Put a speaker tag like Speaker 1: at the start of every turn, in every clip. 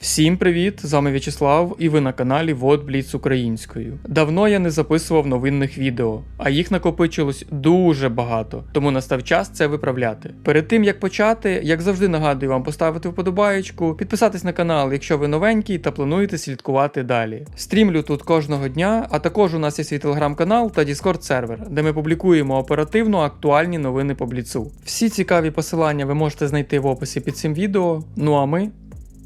Speaker 1: Всім привіт! З вами В'ячеслав і ви на каналі Вот Бліц Українською. Давно я не записував новинних відео, а їх накопичилось дуже багато, тому настав час це виправляти. Перед тим як почати, як завжди нагадую вам поставити вподобаєчку, підписатись на канал, якщо ви новенький та плануєте слідкувати далі. Стрімлю тут кожного дня, а також у нас є свій телеграм-канал та Discord сервер, де ми публікуємо оперативно актуальні новини по бліцу. Всі цікаві посилання ви можете знайти в описі під цим відео. Ну а ми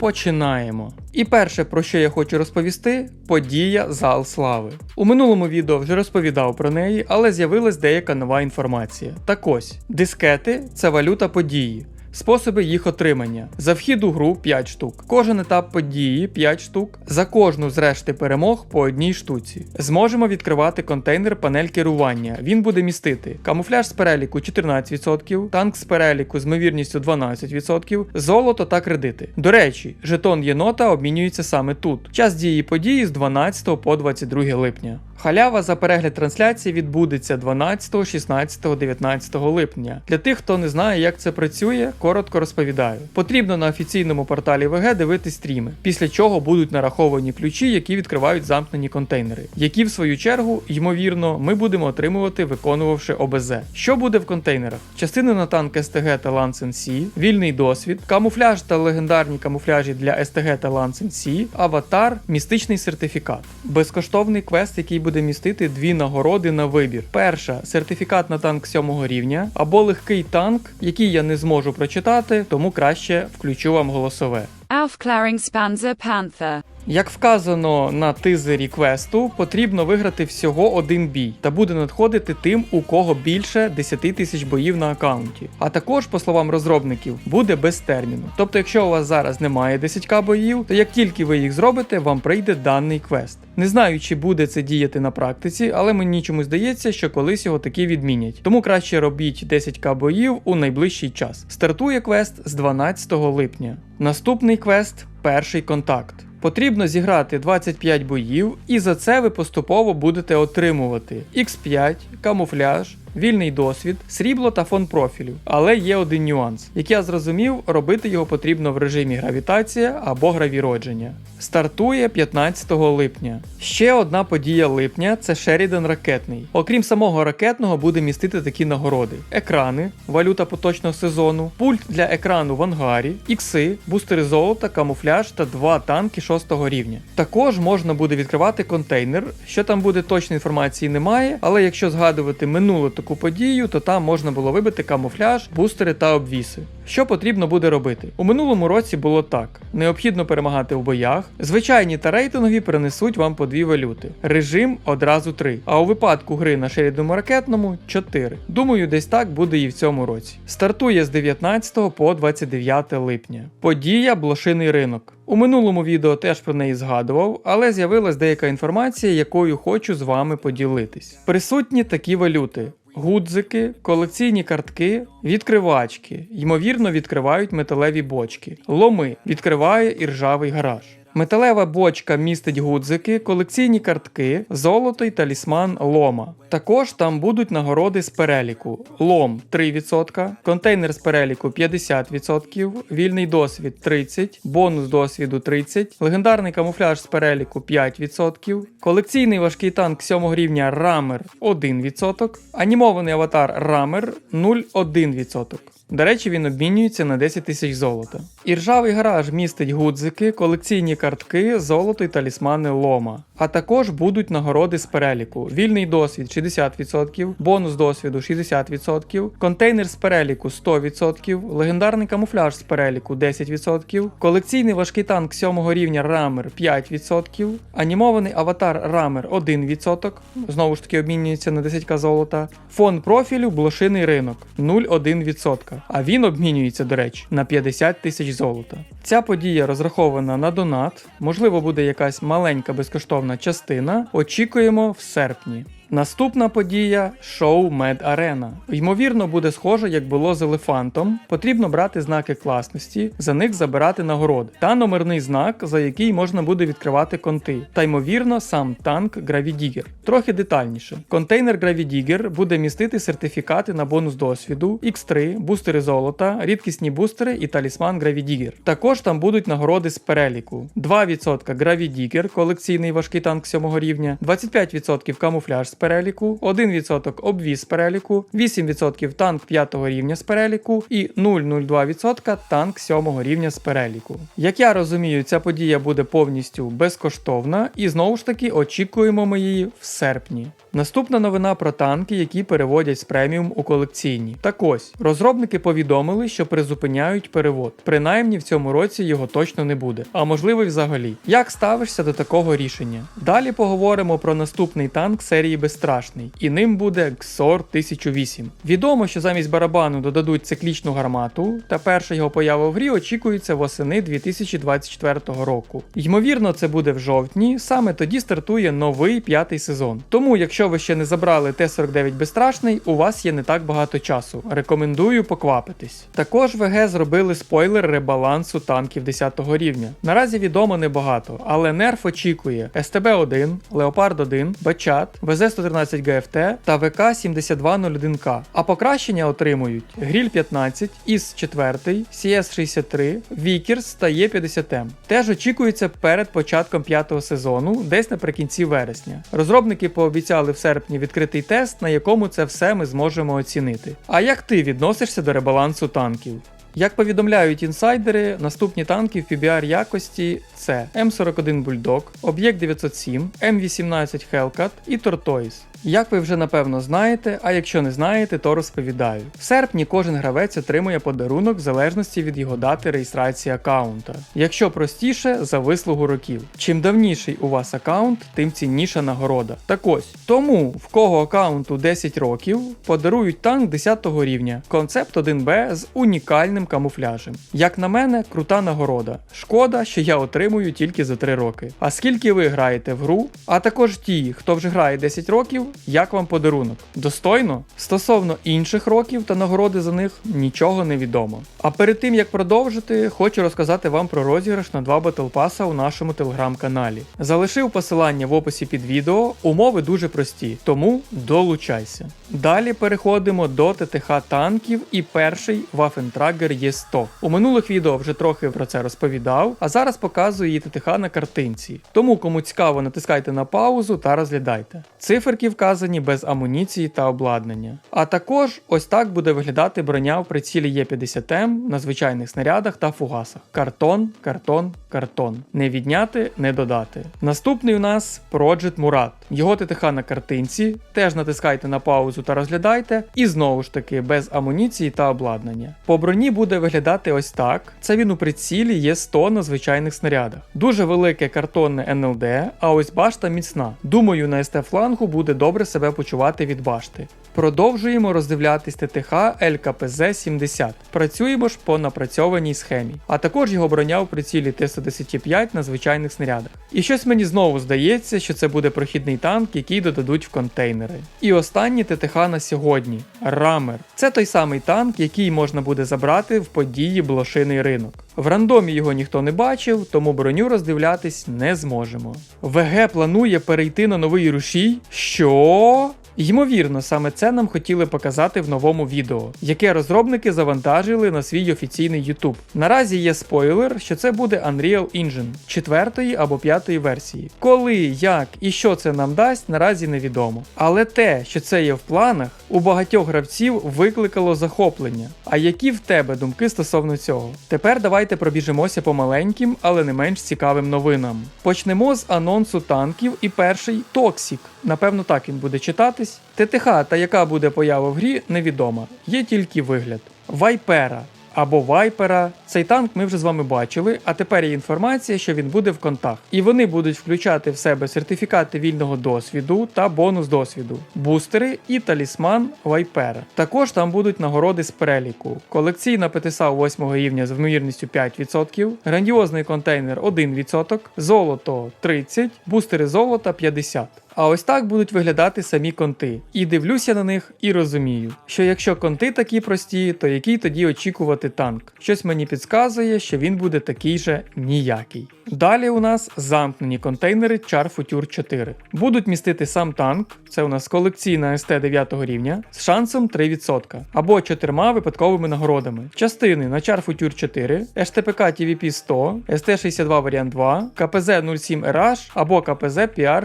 Speaker 1: Починаємо. І перше, про що я хочу розповісти, подія Зал Слави. У минулому відео вже розповідав про неї, але з'явилась деяка нова інформація. Так ось, дискети це валюта події. Способи їх отримання. За вхід у гру 5 штук. Кожен етап події 5 штук. За кожну з решти перемог по одній штуці. Зможемо відкривати контейнер панель керування. Він буде містити камуфляж з переліку 14%, танк з переліку з ймовірністю 12%, золото та кредити. До речі, жетон єнота обмінюється саме тут. Час дії події з 12 по 22 липня. Халява за перегляд трансляції відбудеться 12, 16, 19 липня. Для тих, хто не знає, як це працює, коротко розповідаю. Потрібно на офіційному порталі ВГ дивити стріми, після чого будуть нараховані ключі, які відкривають замкнені контейнери, які в свою чергу, ймовірно, ми будемо отримувати, виконувавши ОБЗ. Що буде в контейнерах? Частини на танк СТГ та Лансен Сі, вільний досвід, камуфляж та легендарні камуфляжі для СТГ та Лансен Сі, аватар, містичний сертифікат, безкоштовний квест, який буде містити дві нагороди на вибір. Перша сертифікат на танк 7 рівня, або легкий танк, який я не зможу прочитати, тому краще включу вам голосове.
Speaker 2: Aufklärungspanzer Panther.
Speaker 1: Як вказано на тизері квесту, потрібно виграти всього один бій, та буде надходити тим, у кого більше 10 тисяч боїв на аккаунті. А також, по словам розробників, буде без терміну. Тобто, якщо у вас зараз немає 10к боїв, то як тільки ви їх зробите, вам прийде даний квест. Не знаю, чи буде це діяти на практиці, але мені чомусь здається, що колись його таки відмінять. Тому краще робіть 10к боїв у найближчий час. Стартує квест з 12 липня. Наступний квест перший контакт. Потрібно зіграти 25 боїв, і за це ви поступово будете отримувати X5, камуфляж, вільний досвід, срібло та фон профілю. Але є один нюанс. Як я зрозумів, робити його потрібно в режимі гравітація або гравіродження. Стартує 15 липня. Ще одна подія липня це Шеріден ракетний. Окрім самого ракетного, буде містити такі нагороди: екрани, валюта поточного сезону, пульт для екрану в ангарі, ікси, бустери золота, камуфляж та два танки 6 рівня. Також можна буде відкривати контейнер. Що там буде точної інформації немає, але якщо згадувати минулу таку подію, то там можна було вибити камуфляж, бустери та обвіси. Що потрібно буде робити? У минулому році було так: необхідно перемагати в боях. Звичайні та рейтингові принесуть вам по дві валюти. Режим одразу три. А у випадку гри на шерідному ракетному 4. Думаю, десь так буде і в цьому році. Стартує з 19 по 29 липня. Подія блошиний ринок. У минулому відео теж про неї згадував, але з'явилась деяка інформація, якою хочу з вами поділитись. Присутні такі валюти: Гудзики, колекційні картки, відкривачки, ймовірно, відкривають металеві бочки. Ломи відкриває іржавий гараж. Металева бочка містить гудзики, колекційні картки, золото й талісман лома. Також там будуть нагороди з переліку: лом 3%, контейнер з переліку 50%, вільний досвід 30%, бонус досвіду 30%, легендарний камуфляж з переліку 5%, колекційний важкий танк 7 рівня Рамер 1%, анімований аватар Рамер 0,1%. До речі, він обмінюється на 10 тисяч золота. Іржавий гараж містить гудзики, колекційні картки, золото й талісмани лома. А також будуть нагороди з переліку: вільний досвід 60%, бонус досвіду 60%, контейнер з переліку 100%, легендарний камуфляж з переліку 10%, колекційний важкий танк 7 рівня Рамер 5%, анімований аватар Рамер 1%, знову ж таки обмінюється на 10к золота, фон профілю блошиний ринок 0,1%. А він обмінюється, до речі, на 50 тисяч золота. Ця подія розрахована на донат, можливо, буде якась маленька безкоштовна частина. Очікуємо в серпні. Наступна подія шоу Мед Арена. Ймовірно, буде схоже, як було з елефантом. Потрібно брати знаки класності, за них забирати нагороди та номерний знак, за який можна буде відкривати конти. Та ймовірно, сам танк Гравідігер. Трохи детальніше. Контейнер Гравідігер буде містити сертифікати на бонус досвіду, X3, бустери золота, рідкісні бустери і талісман Гравідігер. Також там будуть нагороди з переліку: 2% Гравідігер, колекційний важкий танк 7 рівня, 25% камуфляж з переліку, 1% обвіз переліку, 8% танк 5 рівня з переліку і 0,02% танк 7 рівня з переліку. Як я розумію, ця подія буде повністю безкоштовна, і знову ж таки очікуємо ми її в серпні. Наступна новина про танки, які переводять з преміум у колекційні. Так ось, розробники повідомили, що призупиняють перевод. Принаймні в цьому році його точно не буде, а можливо й взагалі. Як ставишся до такого рішення? Далі поговоримо про наступний танк серії Безстрашний, і ним буде XOR 1008. Відомо, що замість барабану додадуть циклічну гармату, та перша його поява в грі очікується восени 2024 року. Ймовірно, це буде в жовтні, саме тоді стартує новий п'ятий сезон. Тому, якщо ви ще не забрали Т-49 Безстрашний, у вас є не так багато часу. Рекомендую поквапитись. Також ВГ зробили спойлер ребалансу танків 10 рівня. Наразі відомо небагато, але нерф очікує СТБ-1, Леопард-1, Бачат, ВЗ-113 ГФТ та ВК-7201К. А покращення отримують Гріль 15, ІС 4, CS63, Вікерс та Є50М. Теж очікується перед початком п'ятого сезону, десь наприкінці вересня. Розробники пообіцяли в серпні відкритий тест, на якому це все ми зможемо оцінити. А як ти відносишся до ребалансу танків? Як повідомляють інсайдери, наступні танки в PBR якості це М41 Bulldog, Об'єкт 907, М18 Hellcat і Tortoise. Як ви вже напевно знаєте, а якщо не знаєте, то розповідаю. В серпні кожен гравець отримує подарунок в залежності від його дати реєстрації аккаунта. Якщо простіше, за вислугу років. Чим давніший у вас аккаунт, тим цінніша нагорода. Так ось, тому в кого аккаунту 10 років, подарують танк 10 рівня, концепт 1Б з унікальним камуфляжем. Як на мене, крута нагорода. Шкода, що я отримую тільки за 3 роки. А скільки ви граєте в гру, а також ті, хто вже грає 10 років, як вам подарунок? Достойно? Стосовно інших років та нагороди за них нічого не відомо. А перед тим як продовжити, хочу розказати вам про розіграш на два Pass у нашому телеграм-каналі. Залишив посилання в описі під відео, умови дуже прості, тому долучайся. Далі переходимо до ТТХ танків і перший Waffentrager Є100. У минулих відео вже трохи про це розповідав, а зараз показую її ТТХ на картинці. Тому кому цікаво, натискайте на паузу та розглядайте. Циферки вказані без амуніції та обладнання. А також ось так буде виглядати броня в прицілі Є50М на звичайних снарядах та фугасах. Картон, картон, картон. Не відняти, не додати. Наступний у нас Project Murat. Його ТТХ на картинці. Теж натискайте на паузу та розглядайте. І знову ж таки без амуніції та обладнання. По броні буде виглядати ось так. Це він у прицілі є 100 на звичайних снарядах. Дуже велике картонне НЛД, а ось башта міцна. Думаю, на СТ флангу буде добре себе почувати від башти. Продовжуємо роздивлятись ТТХ ЛКПЗ-70. Працюємо ж по напрацьованій схемі, а також його броня у прицілі Т-115 на звичайних снарядах. І щось мені знову здається, що це буде прохідний танк, який додадуть в контейнери. І останній ТТХ на сьогодні Рамер. Це той самий танк, який можна буде забрати в події блошиний ринок. В рандомі його ніхто не бачив, тому броню роздивлятись не зможемо. ВГ планує перейти на новий рушій. Що? Ймовірно, саме це нам хотіли показати в новому відео, яке розробники завантажили на свій офіційний YouTube. Наразі є спойлер, що це буде Unreal Engine четвертої або п'ятої версії. Коли, як і що це нам дасть, наразі невідомо. Але те, що це є в планах, у багатьох гравців викликало захоплення. А які в тебе думки стосовно цього? Тепер давайте пробіжимося по маленьким, але не менш цікавим новинам. Почнемо з анонсу танків і перший Токсік. Напевно, так він буде читатись. ТТХ та яка буде поява в грі, невідома. Є тільки вигляд. Вайпера або Вайпера. Цей танк ми вже з вами бачили, а тепер є інформація, що він буде в контах. І вони будуть включати в себе сертифікати вільного досвіду та бонус досвіду, бустери і талісман Вайпера. Також там будуть нагороди з переліку. Колекційна ПТСА 8 рівня з вмірністю 5%, грандіозний контейнер 1%, золото 30%, бустери золота 50%. А ось так будуть виглядати самі конти. І дивлюся на них і розумію, що якщо конти такі прості, то який тоді очікувати танк? Щось мені підказує, що він буде такий же ніякий. Далі у нас замкнені контейнери Char Future 4. Будуть містити сам танк, це у нас колекційна СТ 9 рівня, з шансом 3%, або чотирма випадковими нагородами. Частини на Char Future 4, HTPK TVP 100, ST62 варіант 2, КПЗ 07 RH або КПЗ PR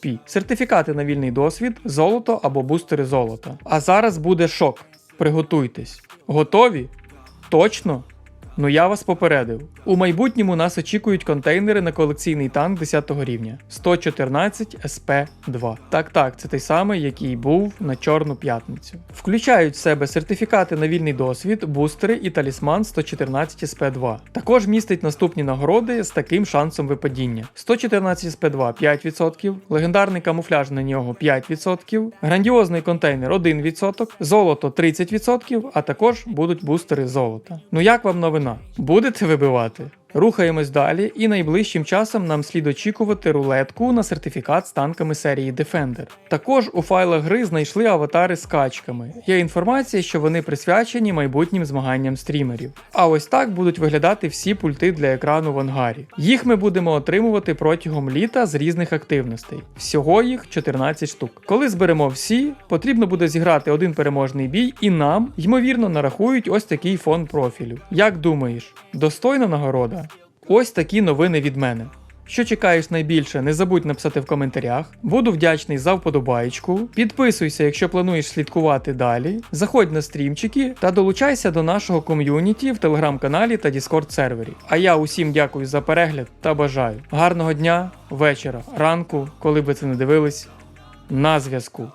Speaker 1: 68P, сертифікати на вільний досвід, золото або бустери золота. А зараз буде шок. Приготуйтесь. Готові? Точно? Ну я вас попередив. У майбутньому нас очікують контейнери на колекційний танк 10 рівня 114 СП2. Так, так, це той самий, який був на Чорну п'ятницю. Включають в себе сертифікати на вільний досвід, бустери і талісман 114 СП2. Також містить наступні нагороди з таким шансом випадіння: 114 СП2 5%, легендарний камуфляж на нього 5%, грандіозний контейнер 1%, золото 30%, а також будуть бустери золота. Ну як вам новина? Будете вибивати? Рухаємось далі, і найближчим часом нам слід очікувати рулетку на сертифікат з танками серії Defender. Також у файлах гри знайшли аватари з качками. Є інформація, що вони присвячені майбутнім змаганням стрімерів. А ось так будуть виглядати всі пульти для екрану в ангарі. Їх ми будемо отримувати протягом літа з різних активностей. Всього їх 14 штук. Коли зберемо всі, потрібно буде зіграти один переможний бій, і нам, ймовірно, нарахують ось такий фон профілю. Як думаєш, достойна нагорода? Ось такі новини від мене. Що чекаєш найбільше, не забудь написати в коментарях. Буду вдячний за вподобаєчку. Підписуйся, якщо плануєш слідкувати далі. Заходь на стрімчики та долучайся до нашого ком'юніті в телеграм-каналі та Діскорд сервері. А я усім дякую за перегляд та бажаю гарного дня, вечора, ранку, коли би це не дивились. На зв'язку.